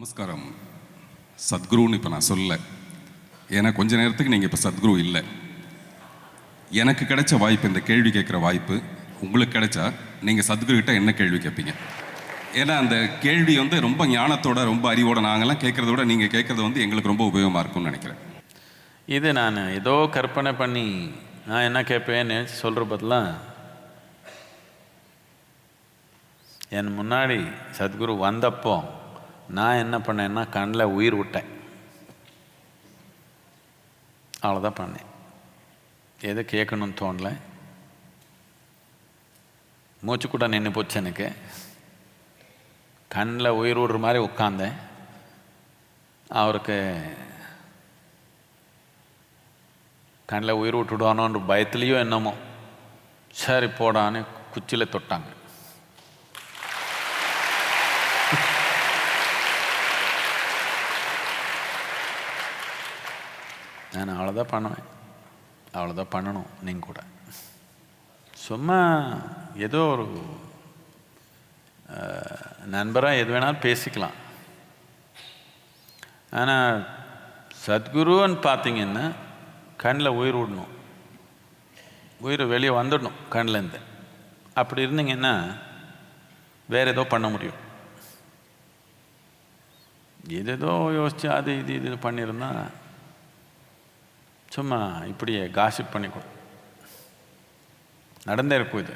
நமஸ்காரம். சத்குருன்னு இப்போ நான் சொல்லலை. ஏன்னா கொஞ்ச நேரத்துக்கு நீங்கள் இப்போ சத்குரு இல்லை. எனக்கு கிடைச்ச வாய்ப்பு இந்த கேள்வி கேட்குற வாய்ப்பு உங்களுக்கு கிடைச்சா நீங்கள் சத்குருக்கிட்ட என்ன கேள்வி கேட்பீங்க? ஏன்னா அந்த கேள்வி வந்து ரொம்ப ஞானத்தோட ரொம்ப அறிவோட நாங்கள்லாம் கேட்குறத விட நீங்கள் கேட்குறது வந்து எங்களுக்கு ரொம்ப உபயோகமாக இருக்கும்னு நினைக்கிறேன். இது நான் ஏதோ கற்பனை பண்ணி நான் என்ன கேட்பேன்னு சொல்கிற பதிலாக என் முன்னாடி சத்குரு வந்தப்போ நான் என்ன பண்ணேன்னா கண்ணில் உயிர் விட்டேன். அவ்வளோதான் பண்ணேன். எது கேட்கணும்னு தோணல. மூச்சு கூட நின்று போச்சு எனக்கு. கண்ணில் உயிர் விடுற மாதிரி உட்காந்தேன் அவருக்கு கண்ணில் உயிர் விட்டுடுவானோன்ற பயத்துலேயோ என்னமோ சரி போடான்னு குச்சியில் தொட்டாங்க. நான் அவ்வளோதான் பண்ணுவேன். அவ்வளோதான் பண்ணணும் நீங்கள் கூட. சும்மா ஏதோ ஒரு நண்பராக எது வேணாலும் பேசிக்கலாம். ஆனால் சத்குருன்னு பார்த்தீங்கன்னா கண்ணில் உயிர் விடணும். உயிர் வெளியே வந்துடணும் கண்ணிலேருந்து. அப்படி இருந்தீங்கன்னா வேறு ஏதோ பண்ண முடியும். எதேதோ யோசிச்சு அது இது இது பண்ணியிருந்தால் சும்மா இப்படியே காசிப் பண்ணி கொடு நடந்தே இருக்கும் இது.